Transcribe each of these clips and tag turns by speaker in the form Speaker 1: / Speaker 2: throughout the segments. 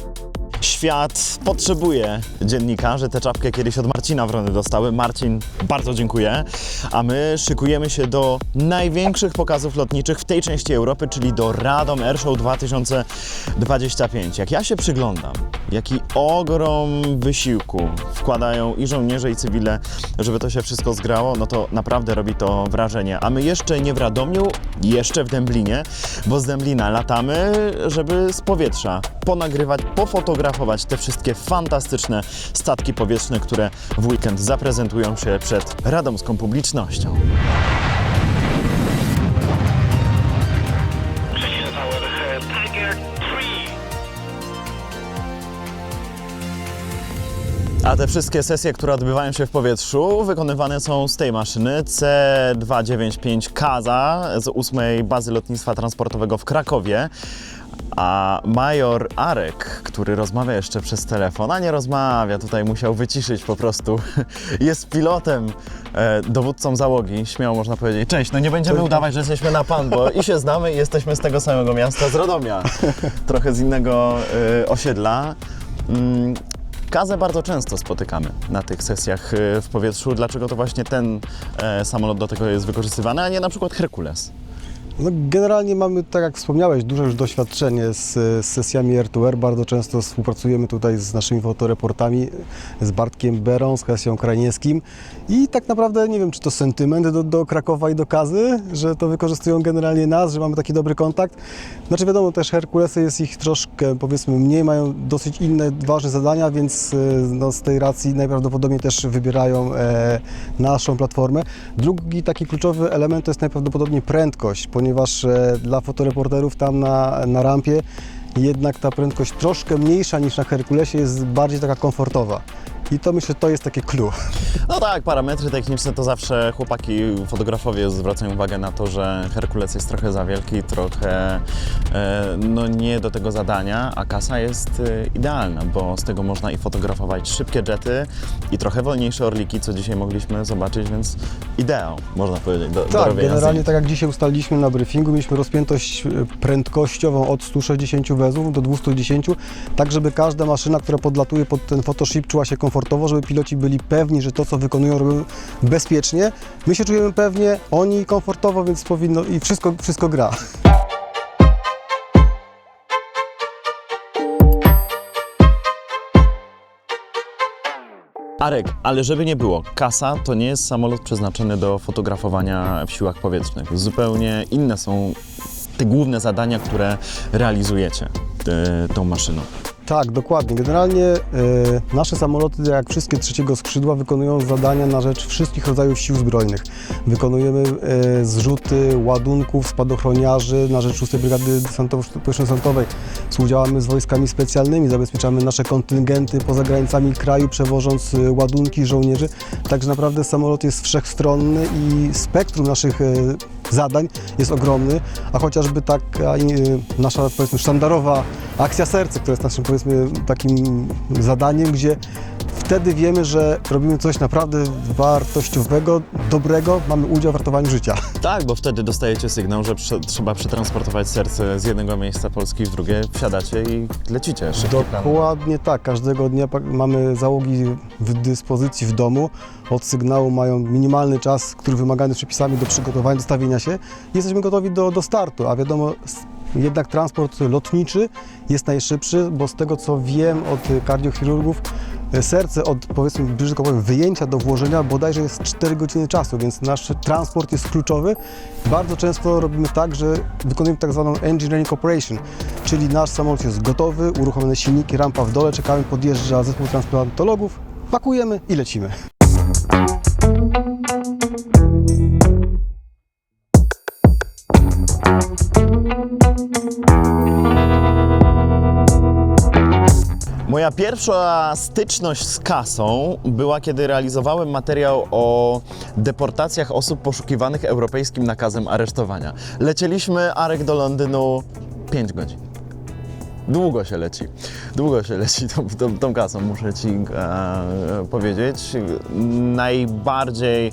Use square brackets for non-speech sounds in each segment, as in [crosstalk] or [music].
Speaker 1: thank you Świat potrzebuje dziennikarzy. Tę czapkę kiedyś od Marcina Wrony dostały. Marcin, bardzo dziękuję. A my szykujemy się do największych pokazów lotniczych w tej części Europy, czyli do Radom Airshow 2025. Jak ja się przyglądam, jaki ogrom wysiłku wkładają i żołnierze, i cywile, żeby to się wszystko zgrało, no to naprawdę robi to wrażenie. A my jeszcze nie w Radomiu, jeszcze w Dęblinie, bo z Dęblina latamy, żeby z powietrza ponagrywać, pofotografować te wszystkie fantastyczne statki powietrzne, które w weekend zaprezentują się przed radomską publicznością.
Speaker 2: 3.
Speaker 1: A te wszystkie sesje, które odbywają się w powietrzu, wykonywane są z tej maszyny C295 Kaza z 8 Bazy Lotnictwa Transportowego w Krakowie. A major Arek, który rozmawia jeszcze przez telefon, a nie rozmawia, tutaj musiał wyciszyć po prostu, [laughs] jest pilotem, e, dowódcą załogi, śmiało można powiedzieć. Cześć, no nie będziemy udawać, że jesteśmy na pan, bo i się znamy i jesteśmy z tego samego miasta, z Radomia, [laughs] trochę z innego e, osiedla. Mm, Kazę bardzo często spotykamy na tych sesjach e, w powietrzu. Dlaczego to właśnie ten e, samolot do tego jest wykorzystywany, a nie na przykład Herkules?
Speaker 3: No, generalnie mamy, tak jak wspomniałeś, duże już doświadczenie z, z sesjami Air-to-Air. Bardzo często współpracujemy tutaj z naszymi fotoreportami, z Bartkiem Berą, z Kasją Krajniewskim. I tak naprawdę nie wiem, czy to sentyment do, do Krakowa i do Kazy, że to wykorzystują generalnie nas, że mamy taki dobry kontakt. Znaczy wiadomo, też Herkulesy jest ich troszkę, powiedzmy, mniej, mają dosyć inne ważne zadania, więc e, no, z tej racji najprawdopodobniej też wybierają e, naszą platformę. Drugi taki kluczowy element to jest najprawdopodobniej prędkość, ponieważ e, dla fotoreporterów tam na, na rampie jednak ta prędkość troszkę mniejsza niż na Herkulesie jest bardziej taka komfortowa. I to myślę, to jest takie clue.
Speaker 1: No tak, parametry techniczne to zawsze chłopaki, fotografowie zwracają uwagę na to, że Herkules jest trochę za wielki, trochę e, no nie do tego zadania, a kasa jest e, idealna, bo z tego można i fotografować szybkie jety i trochę wolniejsze orliki, co dzisiaj mogliśmy zobaczyć, więc ideał, można powiedzieć, do, do
Speaker 3: Tak,
Speaker 1: robienia
Speaker 3: generalnie tak jak dzisiaj ustaliliśmy na briefingu, mieliśmy rozpiętość e, prędkościową od 160 wezów do 210, tak żeby każda maszyna, która podlatuje pod ten Photoshop czuła się komfortowo, żeby piloci byli pewni, że to co wykonują robią bezpiecznie. My się czujemy pewnie, oni komfortowo, więc powinno i wszystko, wszystko gra.
Speaker 1: Arek, ale żeby nie było, kasa to nie jest samolot przeznaczony do fotografowania w siłach powietrznych. Zupełnie inne są te główne zadania, które realizujecie e, tą maszyną.
Speaker 3: Tak, dokładnie. Generalnie e, nasze samoloty, jak wszystkie trzeciego skrzydła, wykonują zadania na rzecz wszystkich rodzajów sił zbrojnych. Wykonujemy e, zrzuty ładunków, spadochroniarzy na rzecz 6 Brygady Desantowo-Powietrzno-Desantowej. Współdziałamy z wojskami specjalnymi, zabezpieczamy nasze kontyngenty poza granicami kraju, przewożąc e, ładunki żołnierzy. Także naprawdę samolot jest wszechstronny i spektrum naszych zadań jest ogromny, a chociażby taka e, nasza powiedzmy sztandarowa akcja serce, która jest naszym powiedzmy takim zadaniem, gdzie wtedy wiemy, że robimy coś naprawdę wartościowego, dobrego, mamy udział w ratowaniu życia.
Speaker 1: Tak, bo wtedy dostajecie sygnał, że prze, trzeba przetransportować serce z jednego miejsca Polski w drugie, wsiadacie i lecicie.
Speaker 3: Dokładnie tak, każdego dnia mamy załogi w dyspozycji w domu. Od sygnału mają minimalny czas, który wymagany przepisami do przygotowania, do stawienia się. Jesteśmy gotowi do, do startu, a wiadomo, jednak transport lotniczy jest najszybszy, bo z tego co wiem od kardiochirurgów, serce od powiedzmy brzydko powiem, wyjęcia do włożenia bodajże jest 4 godziny czasu, więc nasz transport jest kluczowy. Bardzo często robimy tak, że wykonujemy tak zwaną engine running operation, czyli nasz samolot jest gotowy, uruchomione silniki, rampa w dole, czekamy, podjeżdża zespół transplantologów, pakujemy i lecimy.
Speaker 1: Moja pierwsza styczność z kasą była, kiedy realizowałem materiał o deportacjach osób poszukiwanych europejskim nakazem aresztowania. Lecieliśmy, Arek, do Londynu 5 godzin. Długo się leci. Długo się leci tą, tą, tą kasą, muszę Ci e, powiedzieć. Najbardziej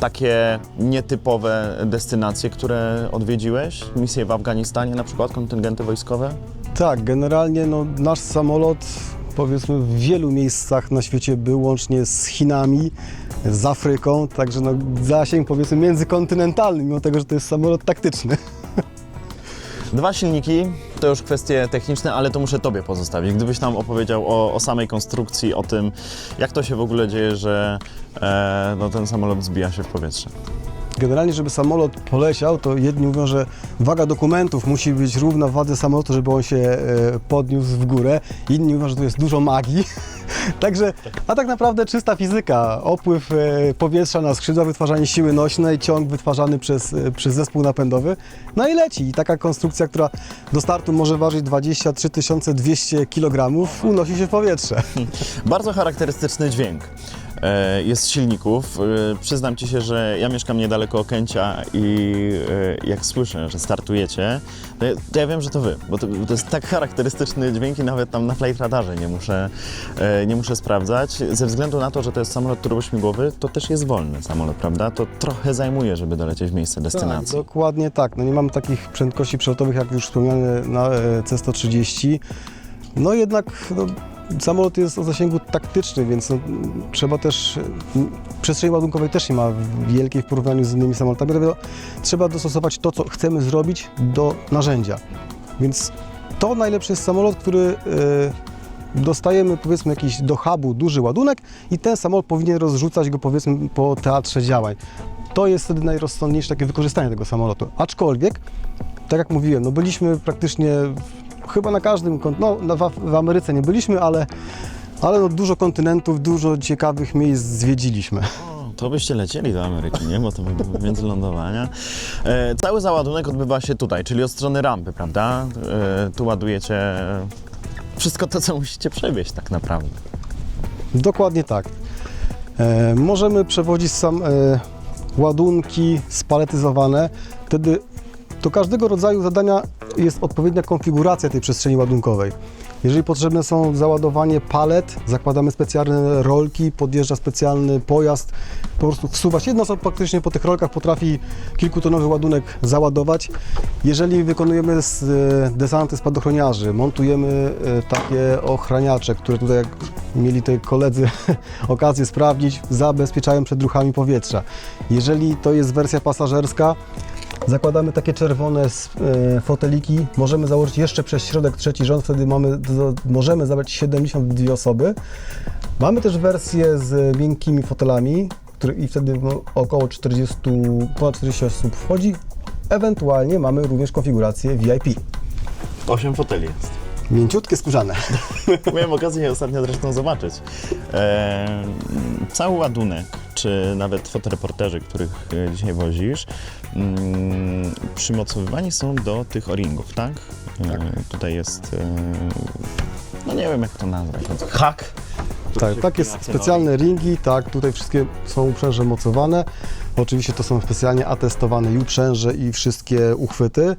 Speaker 1: takie nietypowe destynacje, które odwiedziłeś? Misje w Afganistanie, na przykład kontyngenty wojskowe?
Speaker 3: Tak, generalnie no, nasz samolot powiedzmy w wielu miejscach na świecie był, łącznie z Chinami, z Afryką, także no, zasięg powiedzmy międzykontynentalny, mimo tego, że to jest samolot taktyczny.
Speaker 1: Dwa silniki, to już kwestie techniczne, ale to muszę Tobie pozostawić. Gdybyś nam opowiedział o, o samej konstrukcji, o tym, jak to się w ogóle dzieje, że e, no, ten samolot zbija się w powietrze.
Speaker 3: Generalnie, żeby samolot poleciał, to jedni mówią, że waga dokumentów musi być równa wadze samolotu, żeby on się e, podniósł w górę. Inni mówią, że tu jest dużo magii. [laughs] Także, a tak naprawdę czysta fizyka. Opływ e, powietrza na skrzydła, wytwarzanie siły nośnej, ciąg wytwarzany przez, e, przez zespół napędowy. No i leci. I taka konstrukcja, która do startu może ważyć 23 200 kg, unosi się w powietrze. [laughs]
Speaker 1: Bardzo charakterystyczny dźwięk jest z silników. E, Przyznam Ci się, że ja mieszkam niedaleko Okęcia i e, jak słyszę, że startujecie, to ja, wiem, że to Wy, bo to, to jest tak charakterystyczny dźwięk i nawet tam na flight radarze nie muszę, e, nie muszę sprawdzać. Ze względu na to, że to jest samolot turbośmigłowy, to też jest wolny samolot, prawda? To trochę zajmuje, żeby dolecieć w miejsce destynacji.
Speaker 3: Tak, dokładnie tak. No nie mamy takich prędkości przelotowych, jak już wspomniane na e, C-130. No jednak no, samolot jest o zasięgu taktycznym, więc no, trzeba też, przestrzeni ładunkowej też nie ma wielkiej w porównaniu z innymi samolotami, dlatego trzeba dostosować to, co chcemy zrobić do narzędzia. Więc to najlepszy jest samolot, który e, dostajemy powiedzmy jakiś do hubu duży ładunek i ten samolot powinien rozrzucać go powiedzmy po teatrze działań. To jest wtedy najrozsądniejsze takie wykorzystanie tego samolotu. Aczkolwiek, tak jak mówiłem, no byliśmy praktycznie chyba na każdym, kont- no w, w Ameryce nie byliśmy, ale, ale no dużo kontynentów, dużo ciekawych miejsc zwiedziliśmy.
Speaker 1: To byście lecieli do Ameryki, nie? Bo to by były międzylądowania. E, cały załadunek odbywa się tutaj, czyli od strony rampy, prawda? E, tu ładujecie wszystko to, co musicie przewieźć tak naprawdę.
Speaker 3: Dokładnie tak. E, możemy przewozić sam e, ładunki spaletyzowane. Wtedy do każdego rodzaju zadania jest odpowiednia konfiguracja tej przestrzeni ładunkowej. Jeżeli potrzebne są załadowanie palet, zakładamy specjalne rolki, podjeżdża specjalny pojazd, po prostu wsuwać. Jedna osoba praktycznie po tych rolkach potrafi kilkutonowy ładunek załadować. Jeżeli wykonujemy e, desanty spadochroniarzy, montujemy e, takie ochraniacze, które tutaj jak mieli tutaj koledzy [laughs] okazję sprawdzić, zabezpieczają przed ruchami powietrza. Jeżeli to jest wersja pasażerska, Zakładamy takie czerwone e, foteliki, możemy założyć jeszcze przez środek trzeci rząd, wtedy mamy, możemy zabrać 72 osoby. Mamy też wersję z miękkimi fotelami, które, i wtedy około 40, ponad 40 osób wchodzi. Ewentualnie mamy również konfigurację VIP.
Speaker 1: Osiem foteli jest.
Speaker 3: Mięciutkie, skórzane. [laughs]
Speaker 1: Miałem okazję je ostatnio zresztą zobaczyć. E, cały ładunek, czy nawet fotoreporterzy, których e, dzisiaj wozisz, mm, przymocowywani są do tych o-ringów, tak? E, tutaj jest, e, no nie wiem jak to nazwać, hak.
Speaker 3: Tak, tak jest specjalne ringi, tak, tutaj wszystkie są uprzęże mocowane. Oczywiście to są specjalnie atestowane i uprzęże i wszystkie uchwyty.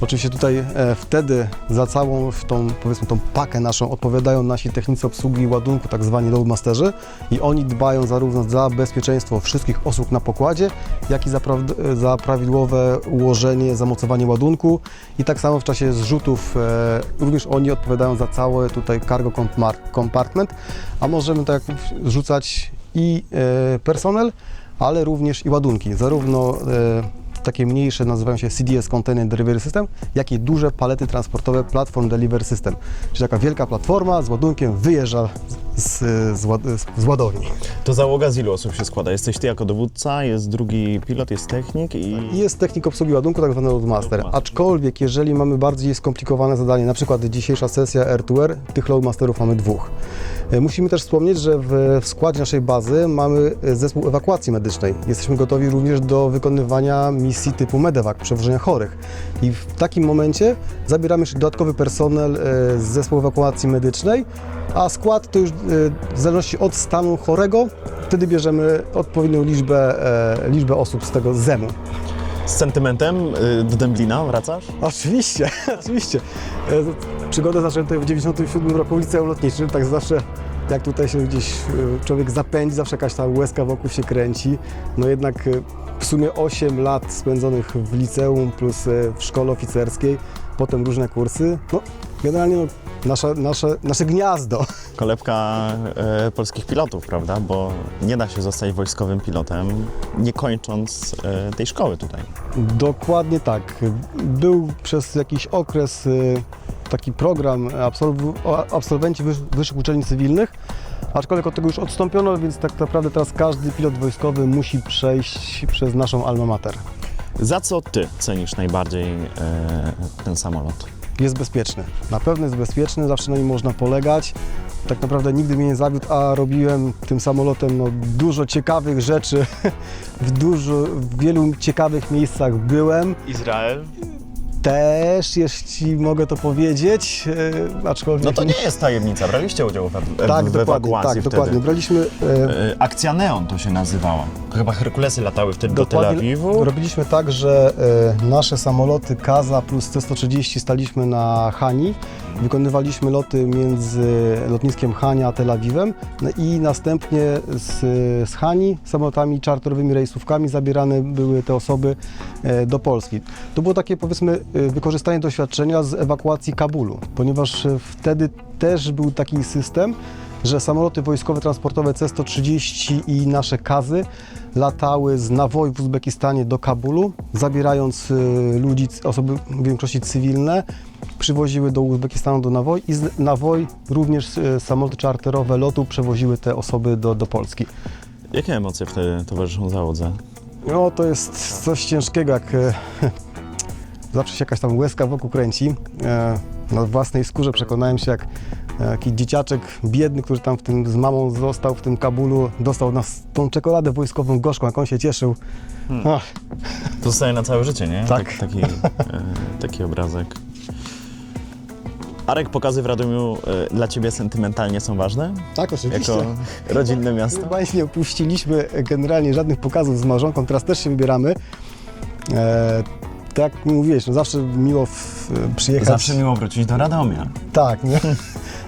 Speaker 3: Oczywiście tutaj e, wtedy za całą tą, powiedzmy, tą pakę naszą odpowiadają nasi technicy obsługi ładunku, tak zwani loadmasterzy i oni dbają zarówno za bezpieczeństwo wszystkich osób na pokładzie, jak i za, praw- za prawidłowe ułożenie, zamocowanie ładunku. I tak samo w czasie zrzutów e, również oni odpowiadają za cały tutaj cargo compar- compartment, a możemy tak zrzucać i e, personel, ale również i ładunki, zarówno e, takie mniejsze nazywają się CDS Container Delivery System, jak i duże palety transportowe Platform Delivery System. Czyli taka wielka platforma z ładunkiem wyjeżdża z, z, z ładowni.
Speaker 1: To załoga z ilu osób się składa? Jesteś ty jako dowódca, jest drugi pilot, jest technik i...
Speaker 3: Jest technik obsługi ładunku, tak zwany loadmaster. Aczkolwiek, jeżeli mamy bardziej skomplikowane zadanie, na przykład dzisiejsza sesja air-to-air, tych loadmasterów mamy dwóch. E, Musimy też wspomnieć, że w, w składzie naszej bazy mamy e, zespół ewakuacji medycznej. Jesteśmy gotowi również do wykonywania misji typu medevac, przewożenia chorych. I w takim momencie zabieramy jeszcze dodatkowy personel e, z zespołu ewakuacji medycznej, a skład to już e, w zależności od stanu chorego, wtedy bierzemy odpowiednią liczbę, e, liczbę osób z tego ZEM-u.
Speaker 1: Z sentymentem y, do Dęblina wracasz?
Speaker 3: Oczywiście, [laughs] oczywiście. Przygodę zacząłem tutaj w 97 roku w liceum lotniczym, tak zawsze jak tutaj się gdzieś e, człowiek zapędzi, zawsze jakaś ta łezka wokół się kręci. No jednak e, w sumie 8 lat spędzonych w liceum plus e, w szkole oficerskiej, potem różne kursy. No, Generalnie no, nasze, nasze, nasze gniazdo.
Speaker 1: Kolebka e, polskich pilotów, prawda? Bo nie da się zostać wojskowym pilotem, nie kończąc e, tej szkoły tutaj.
Speaker 3: Dokładnie tak. Był przez jakiś okres y, taki program absolw- o- absolwenci wyż- wyższych uczelni cywilnych, aczkolwiek od tego już odstąpiono, więc tak naprawdę teraz każdy pilot wojskowy musi przejść przez naszą alma mater.
Speaker 1: Za co ty cenisz najbardziej e, ten samolot?
Speaker 3: Jest bezpieczny. Na pewno jest bezpieczny, zawsze na nim można polegać. Tak naprawdę nigdy mnie nie zawiódł, a robiłem tym samolotem no, dużo ciekawych rzeczy. [laughs] W, dużo, w wielu ciekawych miejscach byłem.
Speaker 1: Izrael?
Speaker 3: Też, jeśli mogę to powiedzieć, e, aczkolwiek...
Speaker 1: No to nie jest tajemnica, braliście udział w,
Speaker 3: Tak,
Speaker 1: w
Speaker 3: dokładnie,
Speaker 1: ewakuacji
Speaker 3: tak,
Speaker 1: wtedy.
Speaker 3: dokładnie. Braliśmy... E,
Speaker 1: E, Akcja Neon to się nazywała. Chyba Herkulesy latały wtedy do Tel Awiwu.
Speaker 3: Robiliśmy tak, że e, nasze samoloty Kaza plus C-130 staliśmy na Hani. Wykonywaliśmy loty między lotniskiem Hania a Tel Awiwem no i następnie z, z Hani samolotami czarterowymi rejsówkami zabierane były te osoby e, do Polski. To było takie powiedzmy wykorzystanie doświadczenia z ewakuacji Kabulu, ponieważ e, wtedy też był taki system, że samoloty wojskowe transportowe C-130 i nasze Kazy latały z Nawoj w Uzbekistanie do Kabulu, zabierając y, ludzi, osoby w większości cywilne, przywoziły do Uzbekistanu do Nawoj i z Nawoj również y, samoloty czarterowe lotu przewoziły te osoby do, do Polski.
Speaker 1: Jakie emocje wtedy towarzyszą załodze?
Speaker 3: No to jest coś ciężkiego, jak e, [laughs] zawsze się jakaś tam łezka wokół kręci. E, na własnej skórze przekonałem się, jak taki dzieciaczek biedny, który tam w tym z mamą został w tym Kabulu, dostał nas tą czekoladę wojskową gorzką, jak on się cieszył. Ach,
Speaker 1: To zostaje na całe życie, nie?
Speaker 3: Tak.
Speaker 1: taki, e, taki obrazek. Arek, pokazy w Radomiu e, dla Ciebie sentymentalnie są ważne?
Speaker 3: tak, oczywiście.
Speaker 1: Jako rodzinne miasto?
Speaker 3: Chyba nie opuściliśmy generalnie żadnych pokazów z małżonką, teraz też się wybieramy. E, tak jak mówiłeś, no zawsze miło w, przyjechać.
Speaker 1: Zawsze miło wrócić do Radomia.
Speaker 3: Tak, nie? [laughs]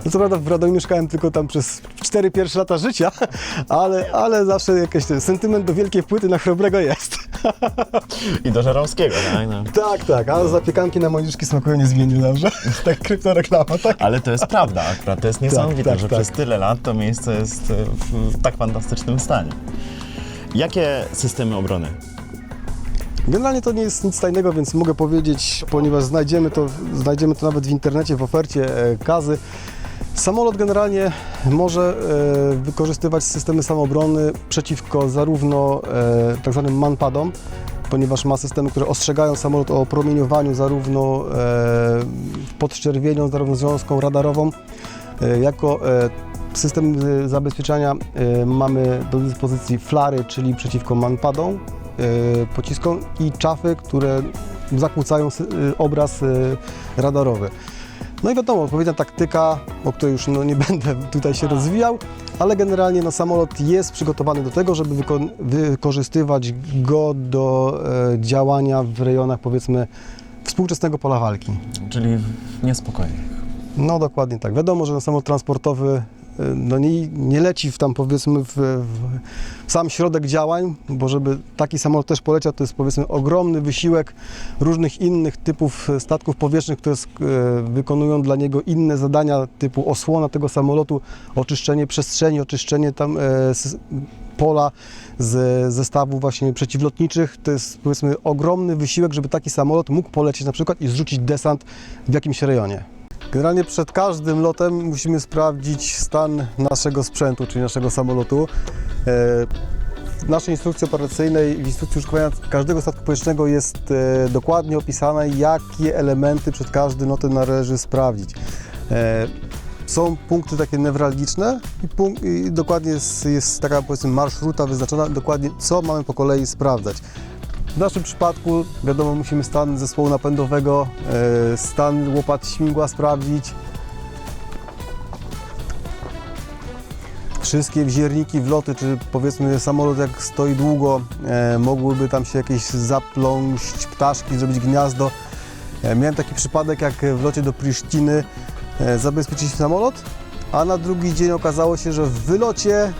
Speaker 3: No co prawda w Radomiu mieszkałem tylko tam przez cztery pierwsze lata życia, [laughs] ale, ale zawsze jakiś ten sentyment do wielkiej płyty na Chrobrego jest. [laughs]
Speaker 1: I do Żeromskiego, tak? No.
Speaker 3: Tak, tak, ale zapiekanki na moniczki smakują niezmiennie dobrze. Tak kryptoreklama, tak?
Speaker 1: Ale to jest prawda akurat, to jest niesamowite,
Speaker 3: tak,
Speaker 1: że
Speaker 3: tak.
Speaker 1: przez tyle lat to miejsce jest e, w tak fantastycznym stanie. Jakie systemy obrony?
Speaker 3: Generalnie to nie jest nic tajnego, więc mogę powiedzieć, ponieważ znajdziemy to, znajdziemy to nawet w internecie, w ofercie e, Kazy. Samolot generalnie może e, wykorzystywać systemy samobrony przeciwko zarówno e, tak zwanym manpadom, ponieważ ma systemy, które ostrzegają samolot o promieniowaniu zarówno podczerwienią, zarówno związką radarową, jako system zabezpieczania e, mamy do dyspozycji flary, czyli przeciwko manpadom, pociskom i czafy, które zakłócają e, obraz e, radarowy. No i wiadomo, odpowiednia taktyka, o której już no, nie [laughs] będę tutaj się rozwijał, ale generalnie no, samolot jest przygotowany do tego, żeby wyko- wykorzystywać go do e, działania w rejonach powiedzmy współczesnego pola walki.
Speaker 1: Czyli niespokojnie.
Speaker 3: No dokładnie tak. Wiadomo, że samolot transportowy no nie, nie leci w tam powiedzmy w, w sam środek działań, bo żeby taki samolot też poleciał, to jest powiedzmy ogromny wysiłek różnych innych typów statków powietrznych, które e, wykonują dla niego inne zadania typu osłona tego samolotu, oczyszczenie przestrzeni, oczyszczenie tam e, pola z zestawów właśnie przeciwlotniczych. To jest powiedzmy ogromny wysiłek, żeby taki samolot mógł polecieć na przykład i zrzucić desant w jakimś rejonie. Generalnie przed każdym lotem musimy sprawdzić stan naszego sprzętu, czyli naszego samolotu. E, W naszej instrukcji operacyjnej, w instrukcji użytkowania każdego statku powietrznego jest e, dokładnie opisane, jakie elementy przed każdym lotem należy sprawdzić. E, Są punkty takie newralgiczne i, punk- i dokładnie jest, jest taka powiedzmy marszruta wyznaczona, dokładnie co mamy po kolei sprawdzać. W naszym przypadku, wiadomo, musimy stan zespołu napędowego, e, stan łopat śmigła sprawdzić. Wszystkie wzierniki, wloty, czy powiedzmy samolot jak stoi długo, e, mogłyby tam się jakieś zapląść ptaszki, zrobić gniazdo. E, miałem taki przypadek, jak w locie do Prisztiny zabezpieczyliśmy samolot, a na drugi dzień okazało się, że w wylocie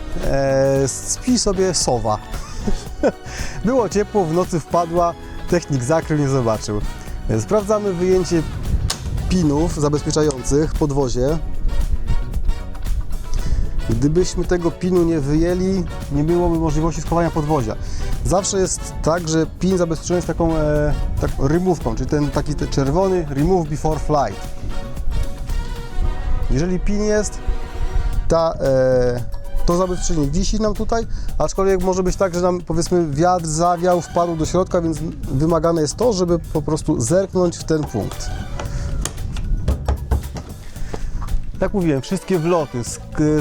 Speaker 3: spi sobie sowa. [laughs] Było ciepło, w nocy wpadła, technik zakrył, nie zobaczył. Sprawdzamy wyjęcie pinów zabezpieczających podwozie. Gdybyśmy tego pinu nie wyjęli, nie byłoby możliwości schowania podwozia. Zawsze jest tak, że pin zabezpieczony jest taką, e, taką rymówką, czyli ten taki czerwony remove before flight. Jeżeli pin jest, ta, e, to zabezpieczenie wisi nam tutaj, aczkolwiek może być tak, że nam powiedzmy wiatr zawiał, wpadł do środka, więc wymagane jest to, żeby po prostu zerknąć w ten punkt. Jak mówiłem, wszystkie wloty,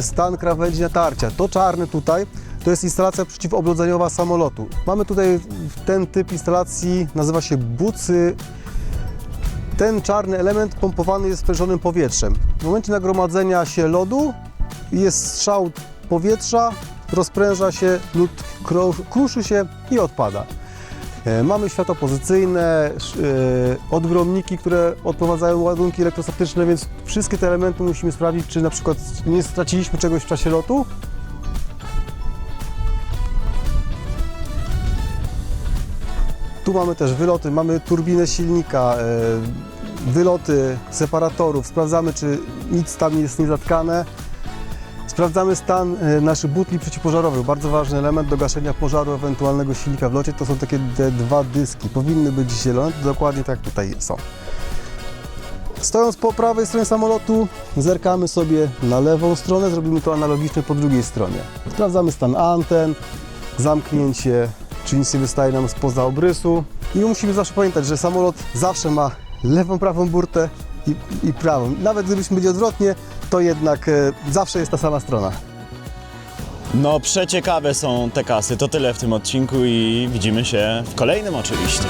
Speaker 3: stan krawędzi natarcia, to czarne tutaj, to jest instalacja przeciwoblodzeniowa samolotu. Mamy tutaj ten typ instalacji, nazywa się bucy ten czarny element pompowany jest sprężonym powietrzem. W momencie nagromadzenia się lodu jest strzał powietrza, rozpręża się, lód kruszy się i odpada. E, Mamy światła pozycyjne, e, odgromniki, które odprowadzają ładunki elektrostatyczne, więc wszystkie te elementy musimy sprawdzić, czy na przykład nie straciliśmy czegoś w czasie lotu. Tu mamy też wyloty, mamy turbinę silnika, e, wyloty separatorów, sprawdzamy czy nic tam jest niezatkane. Sprawdzamy stan e, naszych butli przeciwpożarowych, bardzo ważny element do gaszenia pożaru ewentualnego silnika w locie to są takie dwa dyski, powinny być zielone, dokładnie tak tutaj są. Stojąc po prawej stronie samolotu, zerkamy sobie na lewą stronę, zrobimy to analogicznie po drugiej stronie. Sprawdzamy stan anten, zamknięcie, czy nic nie wystaje nam spoza obrysu. I musimy zawsze pamiętać, że samolot zawsze ma lewą, prawą burtę i, i prawą. Nawet gdybyśmy byli odwrotnie, to jednak e, zawsze jest ta sama strona.
Speaker 1: No, przeciekawe są te kasy. To tyle w tym odcinku i widzimy się w kolejnym oczywiście.